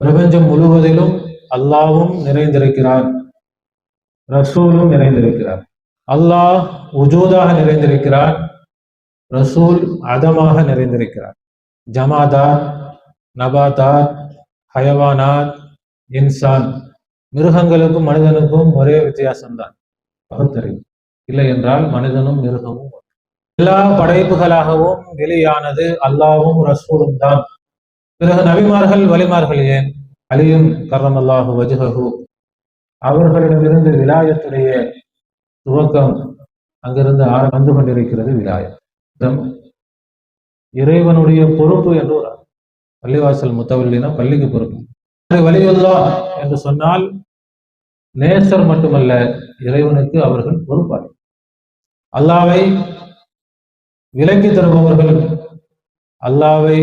பிரபஞ்சம் முழுவதிலும் அல்லாவும் நிறைந்திருக்கிறார். ரசூலும் நிறைந்திருக்கிறார். அல்லாஹ் உஜூதாக நிறைந்திருக்கிறார். ரசூல் அதமாக நிறைந்திருக்கிறார். ஜமாதார் நபாதார் ஹயவானார் இன்சான். மிருகங்களுக்கும் மனிதனுக்கும் ஒரே வித்தியாசம்தான். பகுத்தறிவு. இல்லை என்றால் மனிதனும் மிருகமும் எல்லா படைப்புகளாகவும் வெளியானது அல்லாவும் ரசூலும் தான் பிறகு நபிமார்கள் வலிமார்கள் ஏன்? அலியும் கரமல்லாஹு வஜுஹு அவர்களிடமிருந்து விலாயத்துடைய துவக்கம் அங்கிருந்து வந்து கொண்டிருக்கிறது விலாயம் இறைவனுடைய பொறுப்பு என்று ஒரு பள்ளிவாசல் முத்தவல்லினா பள்ளிக்கு பொறுப்பு. வலியுல்லா என்று சொன்னால் நேசர் மட்டுமல்ல இறைவனுக்கு அவர்கள் பொறுப்பாளி. அல்லாவை விலக்கி தருபவர்கள் அல்லாவை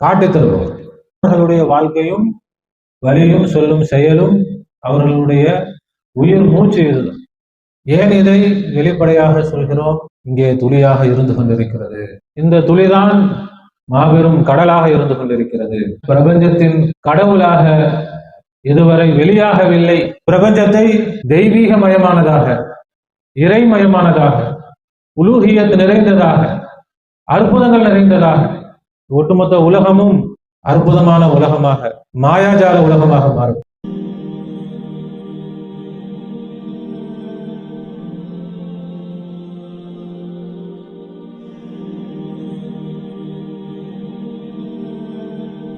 காட்டித் தருபவர் அவர்களுடைய வாழ்க்கையும் வழியும் சொல்லும் செயலும் அவர்களுடைய உயிர் மூச்சு இதுதான் ஏன் இதை வெளிப்படையாக சொல்கிறோம்? இங்கே துளியாக இருந்து கொண்டிருக்கிறது. இந்த துளிதான் மாபெரும் கடலாக இருந்து கொண்டிருக்கிறது. பிரபஞ்சத்தின் கடவுளாக இதுவரை வெளியாகவில்லை. பிரபஞ்சத்தை தெய்வீகமயமானதாக இறைமயமானதாக உலூகியத் நிறைந்ததாக அற்புதங்கள் நிறைந்ததாக ஒட்டுமொத்த உலகமும் அற்புதமான உலகமாக மாயாஜால உலகமாக மாறும்.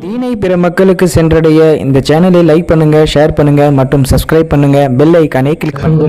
தீனை பிற மக்களுக்கு சென்றடைய இந்த சேனலை லைக் பண்ணுங்க ஷேர் பண்ணுங்க மற்றும் சப்ஸ்கிரைப் பண்ணுங்க. பெல் ஐக்கானை கிளிக் பண்ணுங்க.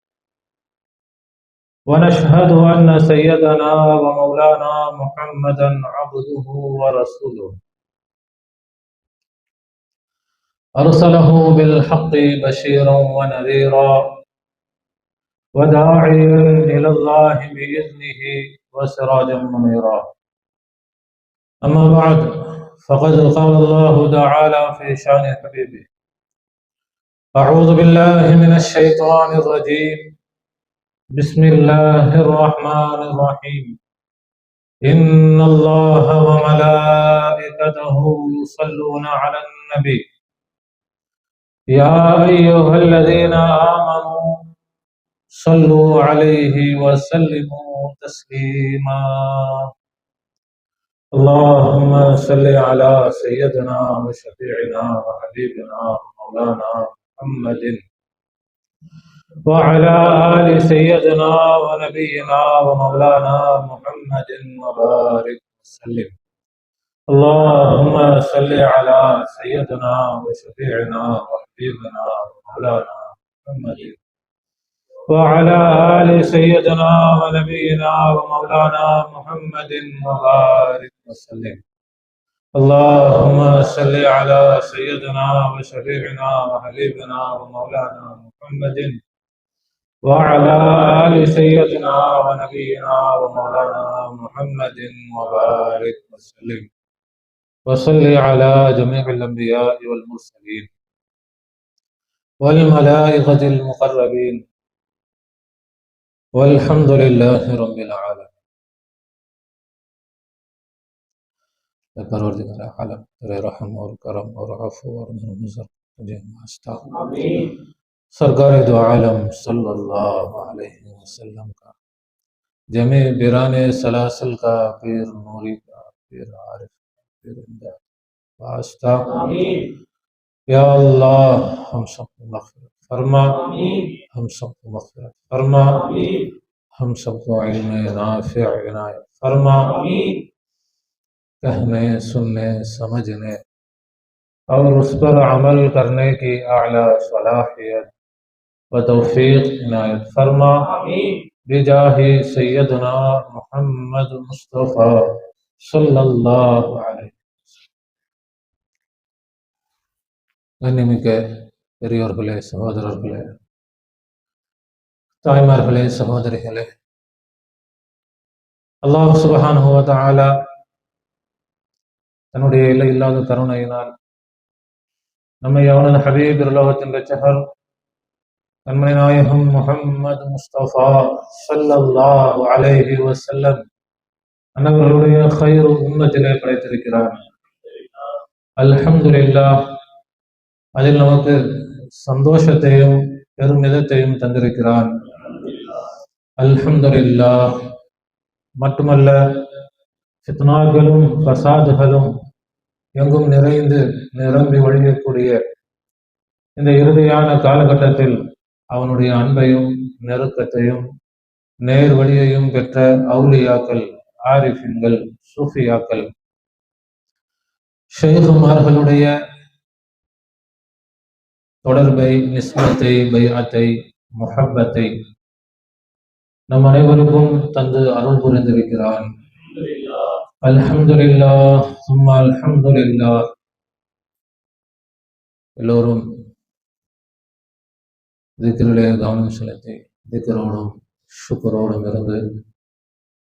ونشهد أن سيدنا ومولانا محمدا عبده ورسوله. أرسله بالحق بشيرا ونذيرا وداعيا إلى الله بإذنه وسراجا منيرا. أما بعد فقد قال الله تعالى في شأن حبيبه أعوذ بالله من الشيطان الرجيم. بسم الله الرحمن الرحيم. إن الله وملائكته يصلون على النبي. يا أيها الذين آمنوا صلوا عليه وسلموا تسليما. اللهم صل على سيدنا وشفيعنا وحبيبنا ومولانا محمد. وعلى آل سيدنا ونبينا ومولانا محمد وبارك وسلم. اللهم صل على سيدنا وشفيعنا وحبيبنا ومولانا محمد. وعلى آل سيدنا ونبينا ومولانا محمد وبارك وسلم. اللهم صل على سيدنا وشفيعنا وحبيبنا ومولانا محمد. وعلى آل سيدنا ونبينا ومولانا محمد وبارك وسلم وصل على جميع الأنبياء والمرسلين والملائكة المقربين والحمد لله رب العالمين ذكر ورد तेरे रहम और करम और अफू और मजर मुझे मास्ता आमीन سرکار دو عالم صلی اللہ علیہ وسلم کا۔ جمع بیران سلاسل کا پیر نوری کا پیر عارف کا پیر امداد واسطہ یا اللہ ہم سب کو مغفرت فرما۔ ہم سب کو مغفرت فرما۔ ہم سب کو علم نافع عنایت فرما۔ کہنے سننے سمجھنے اور اس پر عمل کرنے کی اعلی صلاحیت و توفیق عنایت فرما بجاہ سیدنا محمد مصطفیٰ صلی اللہ علیہ கண்ணிமிக்க பெரியோர்களே சகோதரர்களே தாய்மார்களே சகோதரிகளே அல்லாஹ் சுபஹான் ஹுவத் ஆலா தன்னுடைய இல்லை இல்லாத கருணையினால் நம்மை அவனது ஹபீப் உலகத்தின் ரச்சகர் அன்மை நாயகம் முகம்மது முஸ்தபா சல்லல்லாஹு அலைஹி வசல்லம் அன்னவர்களுடைய ஹைரு உன்னத்திலே படைத்திருக்கிறார் அல்ஹம்துல்லா அதில் நமக்கு சந்தோஷத்தையும் பெருமிதத்தையும் தந்திருக்கிறான் அல்ஹம்துல்லா மட்டுமல்ல சித்னாக்களும் பிரசாதுகளும் எங்கும் நிறைந்து நிரம்பி வழியக்கூடிய இந்த இறுதியான காலகட்டத்தில் அவனுடைய அன்பையும் நெருக்கத்தையும் நேர் வழியையும் பெற்ற அவுலியாக்கள் ஆரிஃபின்கள் சூஃபியாக்கள். ஷேகுமார்களுடைய தொடர்பை நிஸ்மத்தை பைஅத்தை முஹப்பத்தை நம் அனைவருக்கும் தந்து அருள் புரிந்திருக்கிறான். அல்ஹம்துலில்லாஹ் சும்மா அல்ஹம்துலில்லா எல்லோரும் திக்ரிலே கவனம் செலுத்தி திக்கரோடும் சுக்கரோடும் இருந்து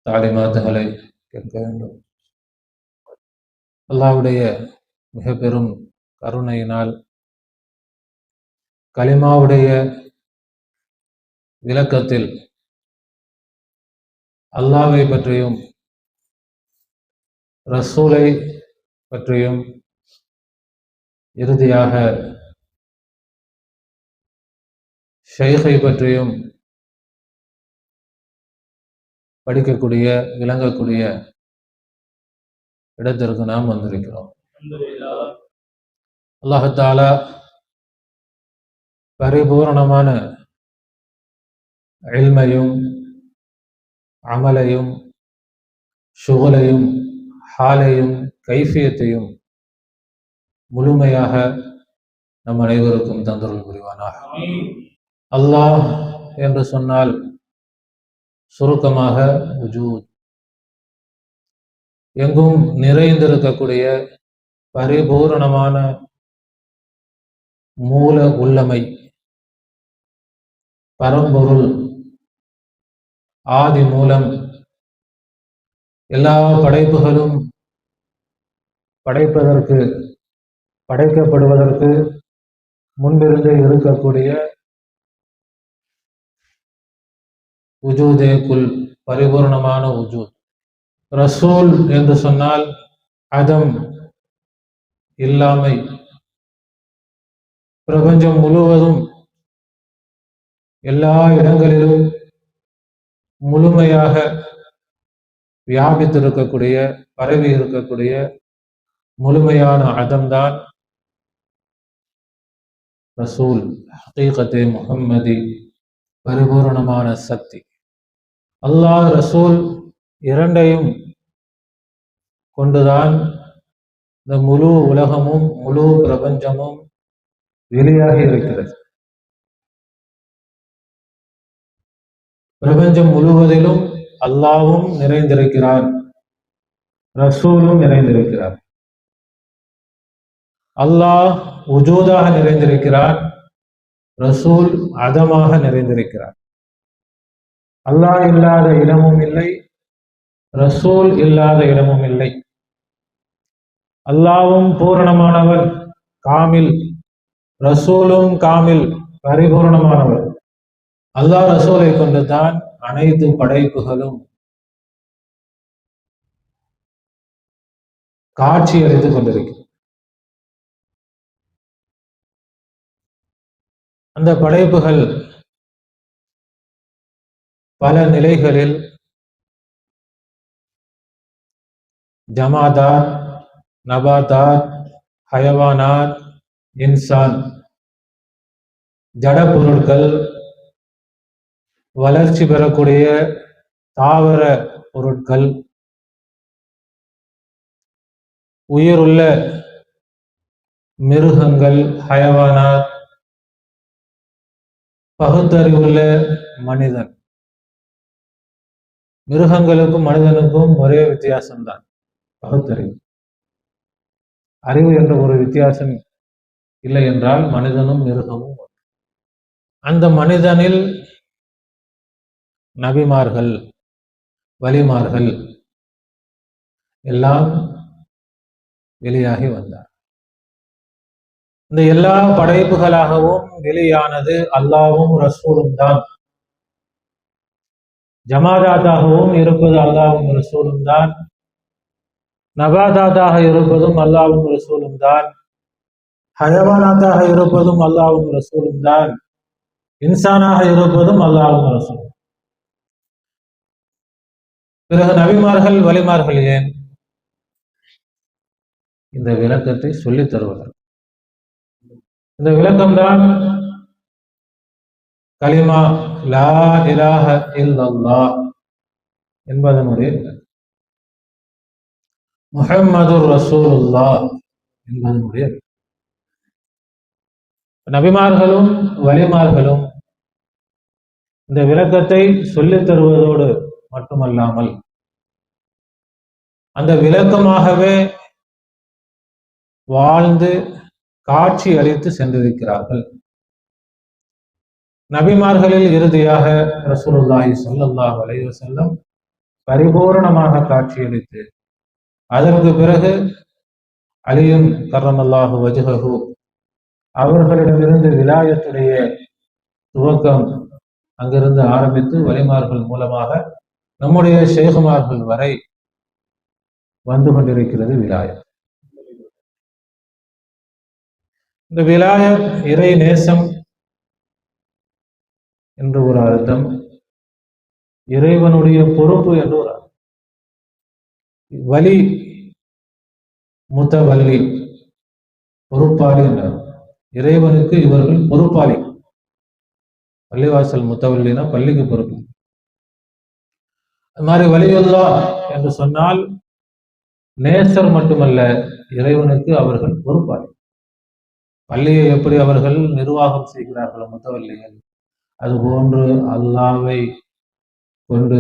தாலிமாத்துகளை கேட்க வேண்டும். அல்லாவுடைய மிக பெரும் கருணையினால் கலிமாவுடைய விளக்கத்தில் அல்லாவை பற்றியும் ரசூலை பற்றியும் இறுதியாக ஷெய்கை பற்றியும் படிக்கக்கூடிய விளங்கக்கூடிய இடத்திற்கு நாம் வந்திருக்கிறோம். அல்லாஹாலா பரிபூரணமான எல்மையும் அமலையும் சுகலையும் ஹாலையும் கைஃபியத்தையும் முழுமையாக நம் அனைவருக்கும் தந்தருள் புரிவானாக. அல்லாஹ் என்று சொன்னால் சுருக்கமாக உஜூத் எங்கும் நிறைந்திருக்கக்கூடிய பரிபூரணமான மூல உள்ளமை பரம்பொருள் ஆதி மூலம் எல்லா படைப்புகளும் படைப்பதற்கு படைக்கப்படுவதற்கு முன்பிருந்தே இருக்கக்கூடிய உஜூதே குல் பரிபூர்ணமான உஜூத். ரசூல் என்று சொன்னால் அதம் இல்லாமை. பிரபஞ்சம் முழுவதும் எல்லா இடங்களிலும் முழுமையாக வியாபித்திருக்கக்கூடிய பரவி இருக்கக்கூடிய முழுமையான அதம்தான் ரசூல். ஹகீகத்தே முகம்மதி பரிபூர்ணமான சக்தி. அல்லாஹ் ரசூல் இரண்டையும் கொண்டுதான் இந்த முழு உலகமும் முழு பிரபஞ்சமும் வெளியாகி இருக்கிறது. பிரபஞ்சம் முழுவதிலும் அல்லாவும் நிறைந்திருக்கிறார் ரசூலும் நிறைந்திருக்கிறார் அல்லாஹ் உஜூதாக நிறைந்திருக்கிறார் ரசூல் அதமாக நிறைந்திருக்கிறார் அல்லாஹ் இல்லாத இடமும் இல்லை ரசூல் இல்லாத இடமும் இல்லை. அல்லாவும் பூரணமானவர் காமில். ரசூலும் காமில் பரிபூர்ணமானவர். அல்லாஹ் ரசூலை கொண்டுதான் அனைத்து படைப்புகளும் காட்சி அளித்து கொண்டிருக்கிறது. அந்த படைப்புகள் பல நிலைகளில் ஜமாதார் நபாதார் ஹயவானார் இன்சான் ஜட பொருட்கள் வளர்ச்சி பெறக்கூடிய தாவர பொருட்கள் உயிருள்ள மிருகங்கள் ஹயவானார் பகுத்தறிவுள்ள மனிதன். மிருகங்களுக்கும் மனிதனுக்கும் ஒரே வித்தியாசம்தான். பகுத்தறிவு. அறிவு என்ற ஒரு வித்தியாசம் இல்லை என்றால் மனிதனும் மிருகமும் அந்த மனிதனில் நபிமார்கள் வலிமார்கள் எல்லாம் வெளியாகி வந்தார். இந்த எல்லா படைப்புகளாகவும் வெளியானது அல்லாவும் ரசூலும் தான் ஜமாதாத்தாகவும் இருப்பது அல்லாவும் ரசூலும் தான். நபாதாத்தாக இருப்பதும் அல்லாவும் ரசூலும் தான். ஹயவானாத்தாக இருப்பதும் அல்லாவும் ரசூலும் தான். இன்சானாக இருப்பதும் அல்லாவும் ரசூலும். பிறகு நபிமார்கள் வலிமார்கள் ஏன்? இந்த விளக்கத்தை சொல்லித் தருவதற்கு. இந்த விளக்கம்தான் கலிமா லா இலாஹ இல்லல்லாஹ் என்பதனுடைய விளக்கம். என்பதனுடைய நபிமார்களும் வலிமார்களும் இந்த விளக்கத்தை சொல்லித் தருவதோடு மட்டுமல்லாமல் அந்த விளக்கமாகவே வாழ்ந்து காட்சி அளித்து சென்றிருக்கிறார்கள் நபிமார்களில் இறுதியாக ரசூலுல்லாஹி சொல்லல்லாஹ் அலைஹி செல்லம் பரிபூரணமாக காட்சியளித்து அதற்கு பிறகு அலியும் கரமல்லாஹு வஜ்ஹஹு அவர்களிடமிருந்து விலாயத்துடைய துவக்கம் அங்கிருந்து ஆரம்பித்து வலிமார்கள் மூலமாக நம்முடைய ஷேகுமார்கள் வரை வந்து கொண்டிருக்கிறது விலாயம் இந்த விலாயம் இறை நேசம் என்று ஒரு அர்த்தம். இறைவனுடைய பொறுப்பு என்று ஒரு அர்த்தம். வலி முத்தவல்லி பொறுப்பாளி என்றார் இறைவனுக்கு இவர்கள் பொறுப்பாளி. பள்ளிவாசல் முத்தவல்லினா பள்ளிக்கு பொறுப்பு. அது மாதிரி வலியுல்லா என்று சொன்னால் நேசர் மட்டுமல்ல இறைவனுக்கு அவர்கள் பொறுப்பாளி. பள்ளியை எப்படி அவர்கள் நிர்வாகம் செய்கிறார்கள் முத்தவல்லிகள் அதுபோன்று அல்லாவை கொண்டு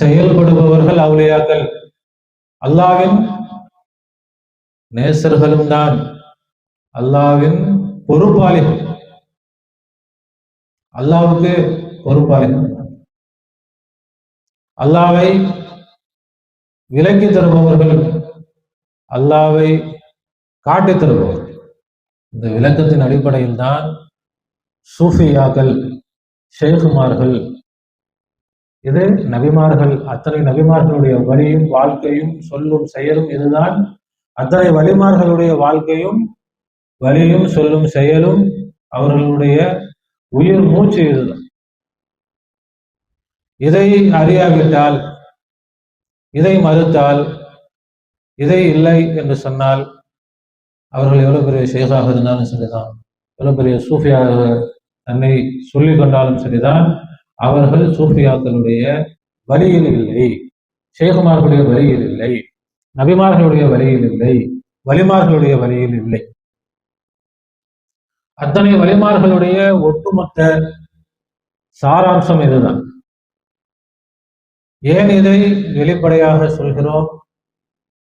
செயல்படுபவர்கள் அவுளியாக்கள். அல்லாவின் நேசர்களும் தான் அல்லாவின் பொறுப்பாளிகள். அல்லாவுக்கு பொறுப்பாளிகள். அல்லாவை விலக்கி தருபவர்கள் அல்லாவை காட்டித் தருபவர்கள். இந்த விளக்கத்தின் அடிப்படையில் தான் சூஃபியாக்கள் ஷேகுமார்கள் இது நபிமார்கள் அத்தனை நபிமார்களுடைய வழியும் வாழ்க்கையும் சொல்லும் செயலும் இதுதான். அத்தனை வழிமார்களுடைய வாழ்க்கையும் வழியும் சொல்லும் செயலும் அவர்களுடைய உயிர் மூச்சு இதுதான். இதை அறியாவிட்டால் இதை மறுத்தால் இதை இல்லை என்று சொன்னால் அவர்கள் எவ்வளவு பெரிய ஷேகாக இருந்தாலும் சரிதான். எவ்வளவு பெரிய சூஃபியாக தன்னை சொல்லிக் கொண்டாலும் சரிதான். அவர்கள் சூஃபியாக்களுடைய வழியில் இல்லை. ஷேகுமார்களுடைய வழியில் இல்லை. நபிமார்களுடைய வழியில் இல்லை. வலிமார்களுடைய வழியில் இல்லை. அத்தனை வலிமார்களுடைய ஒட்டுமொத்த சாராம்சம் இதுதான். ஏன் இதை வெளிப்படையாக சொல்கிறோம்?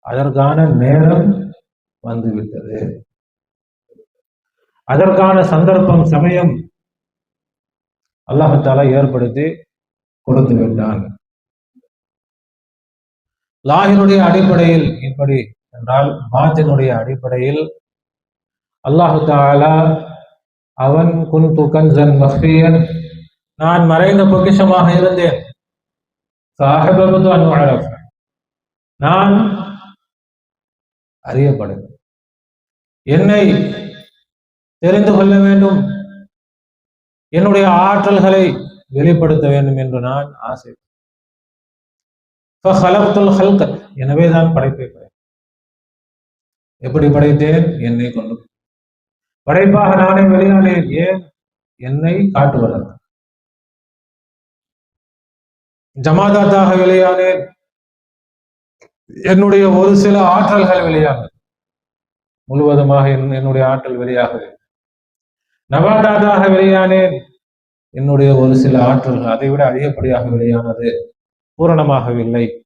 அதற்கான நேரம் வந்துவிட்டது. அதற்கான சந்தர்ப்பம் சமயம் அல்லாஹால ஏற்படுத்தி கொடுத்து விட்டான். லாஹினுடைய அடிப்படையில் எப்படி என்றால் பாத்தினுடைய அடிப்படையில் அல்லாஹு தாலா அவன் குன் கன்சன் மஃபியன் நான் மறைந்த பொக்கிஷமாக இருந்தேன். சாஹிபது நான் அறியப்படுவேன் என்னை தெரிந்து கொள்ள வேண்டும். என்னுடைய ஆற்றல்களை வெளிப்படுத்த வேண்டும் என்று நான் ஆசை. எனவே தான் படைப்பை படைத்தேன். எப்படி படைத்தேன்? என்னை கொண்டு. படைப்பாக நானே வெளியானேன் ஏன் என்னை காட்டுவதற்கு ஜமாதாத்தாக வெளியானேன். என்னுடைய ஒரு சில ஆற்றல்கள் வெளியானது. முழுவதுமாக என்னுடைய ஆற்றல் வெளியாகவே. நவாதாதாக வெளியானேன். என்னுடைய ஒரு சில ஆற்றல்கள் அதை விட அதிகப்படியாக வெளியானது பூரணமாகவில்லை.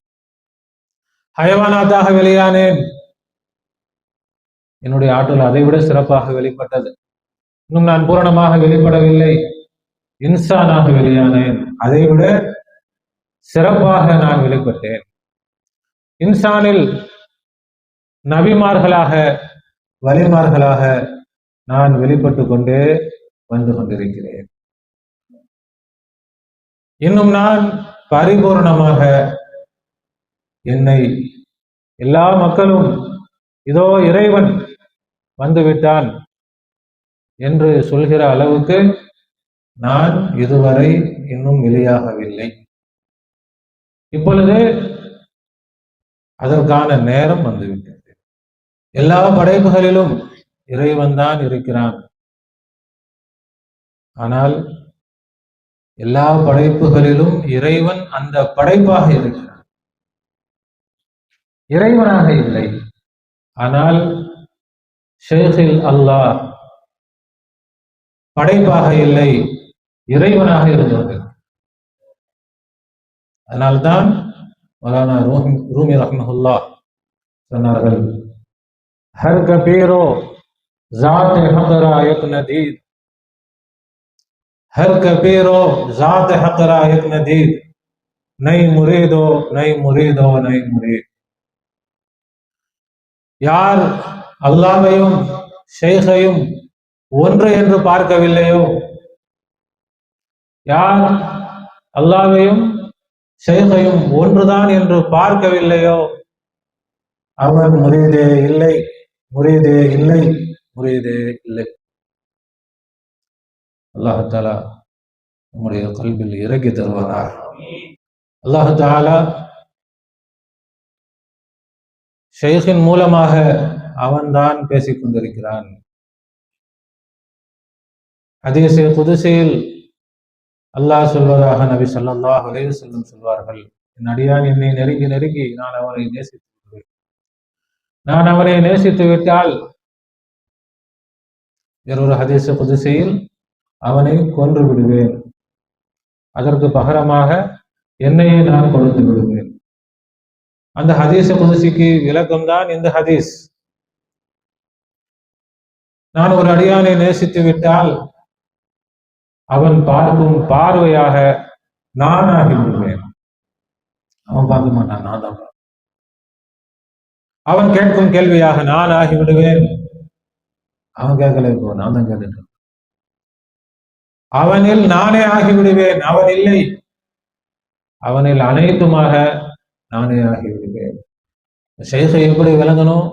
ஹயவானாத்தாக வெளியானேன். என்னுடைய ஆற்றல் அதை விட சிறப்பாக வெளிப்பட்டது. இன்னும் நான் பூரணமாக வெளிப்படவில்லை. இன்சானாக வெளியானேன். அதை விட சிறப்பாக நான் வெளிப்பட்டேன். இன்சானில் நபிமார்களாக வலிமார்களாக நான் வெளிப்பட்டு கொண்டே வந்து கொண்டிருக்கிறேன். இன்னும் நான் பரிபூர்ணமாக என்னை எல்லா மக்களும் இதோ இறைவன் வந்துவிட்டான் என்று சொல்கிற அளவுக்கு நான் இதுவரை இன்னும் வெளியாகவில்லை இப்பொழுது அதற்கான நேரம் வந்துவிட்டது. எல்லா படைப்புகளிலும் இறைவன் தான் இருக்கிறான். ஆனால் எல்லா படைப்புகளிலும் இறைவன் அந்த படைப்பாக இருக்கிறான். இறைவனாக இல்லை. ஆனால் ஷேகில் அல்லாஹ் படைப்பாக இல்லை இறைவனாக இருந்தது அதனால்தான் மலானா ரூமி ரஹ்மஹுல்லா சொன்னார்கள் ஹர் கபீரோ ذات حق را یک ندید. ہر کبیر و ذات حق را یک ندید. نئی مرید ہو نئی مرید ہو نئی مرید. யார் அல்லாமையும் ஷெய்கையும் ஒன்று என்று பார்க்கவில்லையோ? யார்? அல்லாமையும் ஷெய்கையும் ஒன்றுதான் என்று பார்க்கவில்லையோ? அவன் முறியதே இல்லை முறியதே இல்லை. புரியுதே? இல்லை. அல்லாஹாலா நம்முடைய கல்வியில் இறக்கி தருவானார் அல்லாஹாலா ஷேഖின் மூலமாக அவன்தான் பேசிக் கொண்டிருக்கிறான். ஹதீஸே புதுசையில் அல்லாஹ் சொல்வதாக நபி சொல்லாஹ் அலைஹி செல்லும் சொல்வார்கள். என் அடியான் என்னை நெருங்கி நெருங்கி நான் அவரை நேசித்து நான் அவரை நேசித்து விட்டால் வேறொரு ஹதீச குதிசையில் அவனை கொன்று விடுவேன். அதற்கு பகரமாக என்னையே நான் கொடுத்து விடுவேன். அந்த ஹதீச புதுசிக்கு விளக்கம் தான் இந்த ஹதீஸ். நான் ஒரு அடியானை நேசித்து விட்டால் அவன் பார்க்கும் பார்வையாக நான் ஆகிவிடுவேன் அவன் பார்க்க மாட்டான் நான் தான் அவன் கேட்கும் கேள்வியாக நான் ஆகிவிடுவேன் அவன் கேட்கல இப்போ நான் தான் கேட்டுட்டு அவனில் நானே ஆகிவிடுவேன் அவன் இல்லை. அவனில் அனைத்துமாக நானே ஆகிவிடுவேன். ஷேഖை எப்படி விளங்கணும்?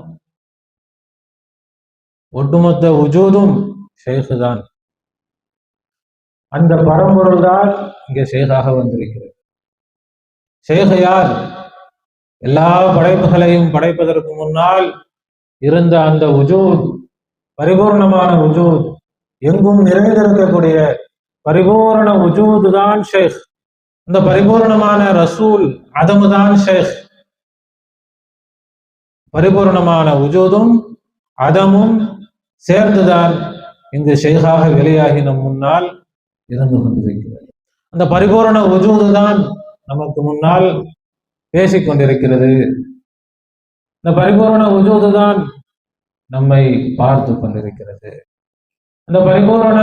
ஒட்டுமொத்த உஜூதும் ஷேഖு தான். அந்த பரம்பொருள் தான் இங்கே ஷேகாக வந்திருக்கிறது. ஷேக யார்? எல்லா படைப்புகளையும் படைப்பதற்கு முன்னால் இருந்த அந்த உஜூத் பரிபூர்ணமான உஜூத். எங்கும் நிறைந்திருக்கக்கூடிய பரிபூரண உஜூது தான் ஷேக். இந்த பரிபூர்ணமான ரசூல் அதமு தான் ஷேக். பரிபூர்ணமான உஜூதும் அதமும் சேர்ந்துதான் இங்கு ஷேகாக வெளியாகி நம் முன்னால் இருந்து கொண்டிருக்கிறது. அந்த பரிபூரண உஜூது தான் நமக்கு முன்னால் பேசிக் கொண்டிருக்கிறது இந்த பரிபூரண உஜூது தான் நம்மை பார்த்து கொண்டிருக்கிறது. அந்த பரிபூரண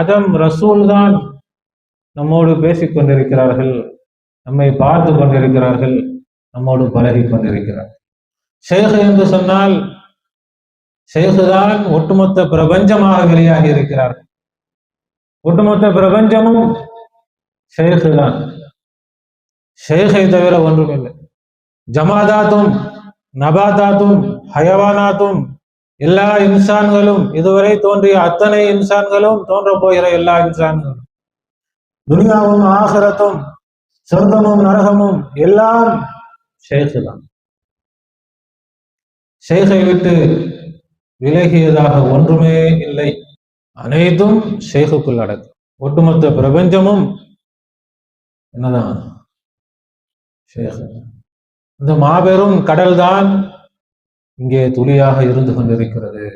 அதம் ரசூல் தான் நம்மோடு பேசிக் கொண்டிருக்கிறார்கள் நம்மை பார்த்து கொண்டிருக்கிறார்கள் நம்மோடு பழகி கொண்டிருக்கிறார்கள் ஷேக் என்று சொன்னால் ஷேக் தான் ஒட்டுமொத்த பிரபஞ்சமாக வெளியாகி இருக்கிறார்கள் ஒட்டுமொத்த பிரபஞ்சமும் ஷேகு தான். ஷேகை தவிர ஒன்றுமில்லை. ஜமாதாத்தும் நபாதாத்தும் ஹயவானாத்தும் எல்லா இன்சான்களும் இதுவரை தோன்றிய அத்தனை இன்சான்களும் தோன்ற போகிற எல்லா இன்சான்களும். துனியாவும் ஆகரத்தும் சொர்க்கமும் நரகமும் எல்லாம் ஷேக்கு தான் ஷேகை விட்டு விலகியதாக ஒன்றுமே இல்லை. அனைத்தும் ஷேகுக்குள் அடக்கும் ஒட்டுமொத்த பிரபஞ்சமும் என்னதான்? இந்த மாபெரும் கடல்தான் இங்கே துளியாக இருந்து கொண்டிருக்கிறது.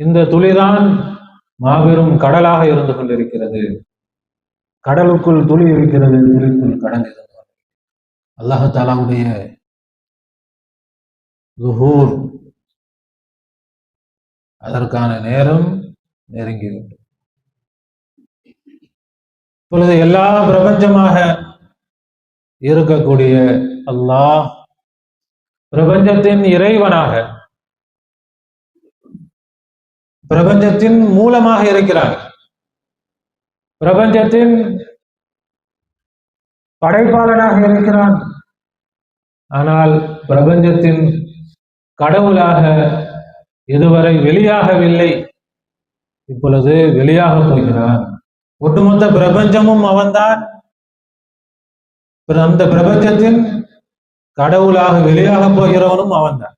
இந்த துளிதான் மாபெரும் கடலாக இருந்து கொண்டிருக்கிறது. கடலுக்குள் துளி இருக்கிறது துளிக்குள் கடல் இருந்தார் அல்லாஹ் தாலாவுடைய லுஹூர் அதற்கான நேரம் நெருங்கிவிட்டது இப்பொழுது எல்லா பிரபஞ்சமாக இருக்கக்கூடிய அல்லாஹ் பிரபஞ்சத்தின் இறைவனாக பிரபஞ்சத்தின் மூலமாக இருக்கிறார் பிரபஞ்சத்தின் படைப்பாளனாக இருக்கிறான். ஆனால் பிரபஞ்சத்தின் கடவுளாக இதுவரை வெளியாகவில்லை. இப்பொழுது வெளியாக போகிறான். ஒட்டுமொத்த பிரபஞ்சமும் அவன்தான். அந்த பிரபஞ்சத்தின் கடவுளாக வெளியாக போகிறவனும் அவன் தான்